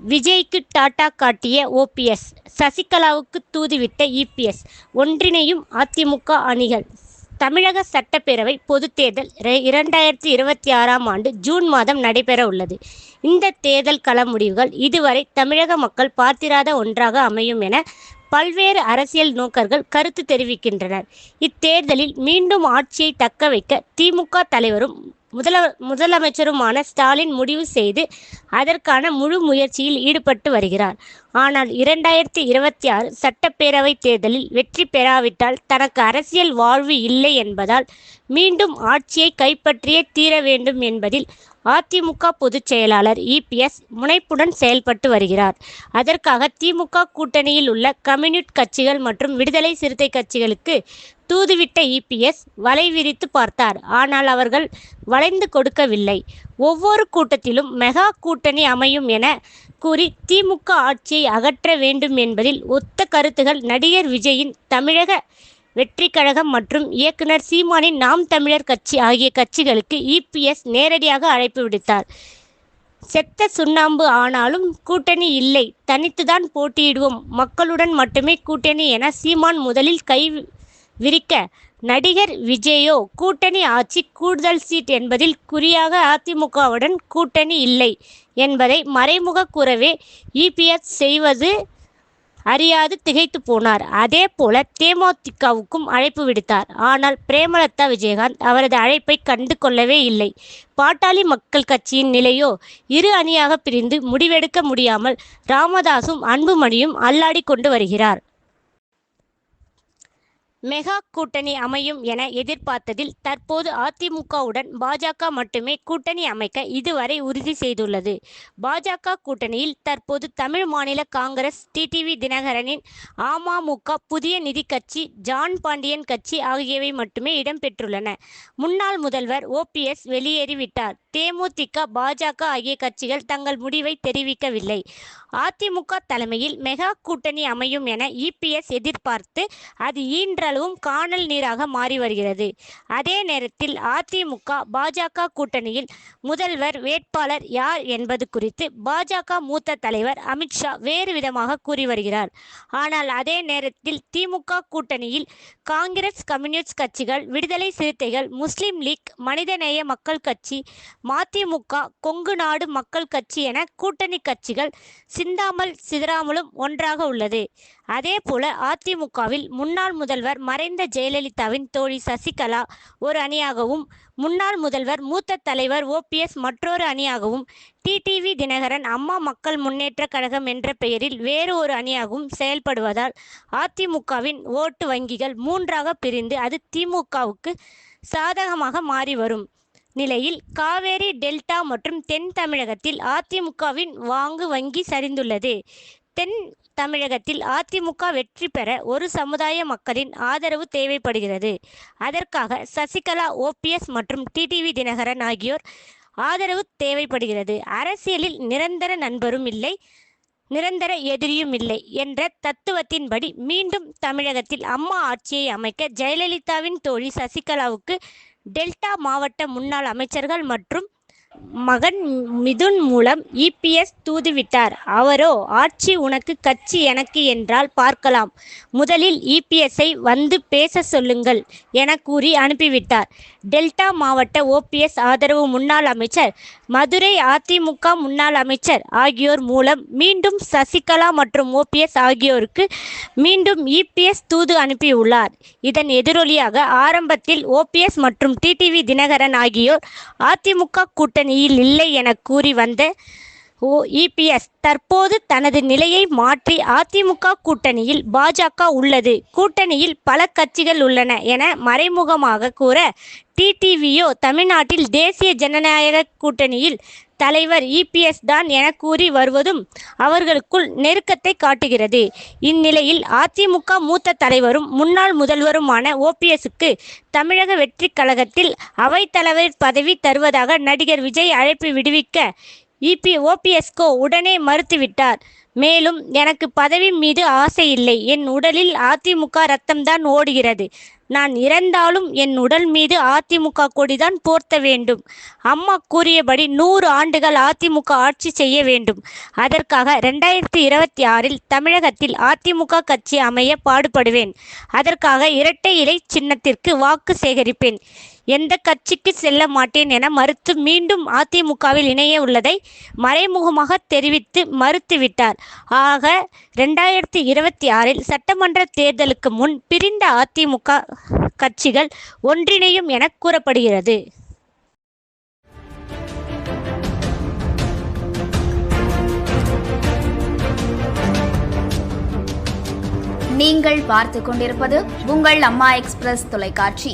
விஜய்க்கு டாடா காட்டிய ஓபிஎஸ் சசிகலாவுக்கு தூதுவிட்ட இபிஎஸ் ஒன்றிணையும் அதிமுக அணிகள். தமிழக சட்டப்பேரவை பொதுத் தேர்தல் ரெ- இரண்டாயிரத்தி இருபத்தி ஆறாம் ஆண்டு ஜூன் மாதம் நடைபெற உள்ளது. இந்த தேர்தல் கள முடிவுகள் இதுவரை தமிழக மக்கள் பார்த்திராத ஒன்றாக அமையும் என பல்வேறு அரசியல் நோக்கர்கள் கருத்து தெரிவிக்கின்றனர். இத்தேர்தலில் மீண்டும் ஆட்சியை தக்க வைக்க திமுக தலைவரும் முதல முதலமைச்சருமான ஸ்டாலின் முடிவு செய்து அதற்கான முழு முயற்சியில் ஈடுபட்டு வருகிறார். ஆனால் இரண்டாயிரத்தி இருபத்தி ஆறு சட்டப்பேரவை தேர்தலில் வெற்றி பெறாவிட்டால் தனக்கு அரசியல் வாழ்வு இல்லை என்பதால் மீண்டும் ஆட்சியை கைப்பற்றியே தீர வேண்டும் என்பதில் அதிமுக பொதுச் செயலாளர் இபிஎஸ் முனைப்புடன் செயல்பட்டு வருகிறார். அதற்காக திமுக கூட்டணியில் உள்ள கம்யூனிஸ்ட் கட்சிகள் மற்றும் விடுதலை சிறுத்தை கட்சிகளுக்கு தூதுவிட்ட இபிஎஸ் வலை விரித்து பார்த்தார். ஆனால் அவர்கள் வளைந்து கொடுக்கவில்லை. ஒவ்வொரு கூட்டத்திலும் மெகா கூட்டணி அமையும் என கூறி திமுக ஆட்சியை அகற்ற வேண்டும் என்பதில் ஒத்த கருத்துகள் நடிகர் விஜயின் தமிழக வெற்றிக்கழகம் மற்றும் இயக்குனர் சீமானின் நாம் தமிழர் கட்சி ஆகிய கட்சிகளுக்கு இபிஎஸ் நேரடியாக அழைப்பு விடுத்தார். செத்த சுண்ணாம்பு ஆனாலும் கூட்டணி இல்லை. தனித்துதான் போட்டியிடுவோம். மக்களுடன் மட்டுமே கூட்டணி என சீமான் முதலில் கை விரிக்க. நடிகர் விஜயோ கூட்டணி ஆட்சி கூடுதல் சீட் என்பதில் குறியாக அதிமுகவுடன் கூட்டணி இல்லை என்பதை மறைமுக கூறவே இபிஎஸ் செய்வது அறியாது திகைத்து போனார். அதே போல தேமுதிகவுக்கும் அழைப்பு விடுத்தார். ஆனால் பிரேமலதா விஜயகாந்த் அவரது அழைப்பை கண்டு கொள்ளவே இல்லை. பாட்டாளி மக்கள் கட்சியின் நிலையோ இரு அணியாக பிரிந்து முடிவெடுக்க முடியாமல் ராமதாசும் அன்புமணியும் அல்லாடி கொண்டு வருகிறார். மெகா கூட்டணி அமையும் என எதிர்பார்த்ததில் தற்போது அதிமுகவுடன் பாஜக மட்டுமே கூட்டணி அமைக்க இதுவரை உறுதி செய்துள்ளது. பாஜக கூட்டணியில் தற்போது தமிழ் மாநில காங்கிரஸ் டிடிவி தினகரனின் அமமுக புதிய நிதி கட்சி ஜான் பாண்டியன் கட்சி ஆகியவை மட்டுமே இடம்பெற்றுள்ளன முன்னாள் முதல்வர் ஓபிஎஸ் வெளியேறிவிட்டார். தேமுதிக பாஜக ஆகிய கட்சிகள் தங்கள் முடிவை தெரிவிக்கவில்லை. அதிமுக தலைமையில் மெகா கூட்டணி அமையும் என இபிஎஸ் எதிர்பார்த்து அது ஈன்றளவும் காணல் நீராக மாறி வருகிறது. அதே நேரத்தில் அதிமுக பாஜக கூட்டணியில் முதல்வர் வேட்பாளர் யார் என்பது குறித்து பாஜக மூத்த தலைவர் அமித்ஷா வேறு விதமாக கூறி வருகிறார். ஆனால் அதே நேரத்தில் திமுக கூட்டணியில் காங்கிரஸ் கம்யூனிஸ்ட் கட்சிகள் விடுதலை சிறுத்தைகள் முஸ்லிம் லீக் மனிதநேய மக்கள் கட்சி மதிமுக கொங்கு நாடு மக்கள் கட்சி என கூட்டணி கட்சிகள் சிந்தாமல் சிதறாமலும் ஒன்றாக உள்ளது. அதே போல அதிமுகவில் முன்னாள் முதல்வர் மறைந்த ஜெயலலிதாவின் தோழி சசிகலா ஒரு அணியாகவும் முன்னாள் முதல்வர் மூத்த தலைவர் ஓபிஎஸ் மற்றொரு அணியாகவும் டிடிவி தினகரன் அம்மா மக்கள் முன்னேற்ற கழகம் என்ற பெயரில் வேறு ஒரு அணியாகவும் செயல்படுவதால் அதிமுகவின் ஓட்டு வங்கிகள் மூன்றாக பிரிந்து அது திமுகவுக்கு சாதகமாக மாறி வரும். நிலையில் காவேரி டெல்டா மற்றும் தென் தமிழகத்தில் அதிமுகவின் வாங்கு வங்கி சரிந்துள்ளது. தென் தமிழகத்தில் அதிமுக வெற்றி பெற ஒரு சமுதாய மக்களின் ஆதரவு தேவைப்படுகிறது. அதற்காக சசிகலா ஓபிஎஸ் மற்றும் டிடிவி தினகரன் ஆகியோர் ஆதரவு தேவைப்படுகிறது. அரசியலில் நிரந்தர நண்பரும் இல்லை நிரந்தர எதிரியும் இல்லை என்ற தத்துவத்தின்படி மீண்டும் தமிழகத்தில் அம்மா ஆட்சியை அமைக்க ஜெயலலிதாவின் தோழி சசிகலாவுக்கு டெல்டா மாவட்ட முன்னாள் அமைச்சர்கள் மற்றும் மகன் மிதுன் மூலம் இபிஎஸ் தூதுவிட்டார். அவரோ ஆட்சி உனக்கு கட்சி எனக்கு என்றால் பார்க்கலாம். முதலில் இபிஎஸ்ஐ வந்து பேச சொல்லுங்கள் என கூறி அனுப்பிவிட்டார். டெல்டா மாவட்ட ஓபிஎஸ் ஆதரவு முன்னாள் அமைச்சர் மதுரை அதிமுக முன்னாள் அமைச்சர் ஆகியோர் மூலம் மீண்டும் சசிகலா மற்றும் ஓபிஎஸ் ஆகியோருக்கு மீண்டும் இபிஎஸ் தூது அனுப்பியுள்ளார். இதன் எதிரொலியாக ஆரம்பத்தில் ஓபிஎஸ் மற்றும் டிடிவி தினகரன் ஆகியோர் அதிமுக கூட்டணி கூட்டணியில் இல்லை என கூறி வந்த ஓ இபிஎஸ் தற்போது தனது நிலையை மாற்றி அதிமுக கூட்டணியில் பாஜக உள்ளது. கூட்டணியில் பல கட்சிகள் உள்ளன என மறைமுகமாக கூற டிடிவியோ தமிழ்நாட்டில் தேசிய ஜனநாயக கூட்டணியில் தலைவர் இபிஎஸ் தான் என கூறி வருவதும் அவர்களுக்குள் நெருக்கத்தை காட்டுகிறது. இந்நிலையில் அதிமுக மூத்த தலைவரும் முன்னாள் முதல்வருமான ஓபிஎஸ்க்கு தமிழக வெற்றி கழகத்தில் அவைத்தலைவர் பதவி தருவதாக நடிகர் விஜய் அழைப்பு விடுவிக்க இபி ஓபிஎஸ்கோ உடனே மறுத்துவிட்டார். மேலும் எனக்கு பதவி மீது ஆசை இல்லை. என் உடலில் அதிமுக ரத்தம்தான் ஓடுகிறது. நான் இறந்தாலும் என் உடல் மீது அதிமுக கொடிதான் போர்த்த வேண்டும். அம்மா கூறியபடி நூறு ஆண்டுகள் அதிமுக ஆட்சி செய்ய வேண்டும். அதற்காக ரெண்டாயிரத்தி இருபத்தி ஆறில் தமிழகத்தில் அதிமுக கட்சி அமைய பாடுபடுவேன். அதற்காக இரட்டை இலை சின்னத்திற்கு வாக்கு சேகரிப்பேன். எந்த கட்சிக்கு செல்ல மாட்டேன் என மறுத்து மீண்டும் அதிமுகவில் இணைய உள்ளதை மறைமுகமாக தெரிவித்து மறுத்துவிட்டார் ஆக ரெண்டாயிரத்தி இருபத்தி ஆறில் சட்டமன்ற தேர்தலுக்கு முன் பிரிந்த அதிமுக கட்சிகள் ஒன்றிணையும் என கூறப்படுகிறது. நீங்கள் பார்த்து கொண்டிருப்பது உங்கள் அம்மா எக்ஸ்பிரஸ் தொலைக்காட்சி.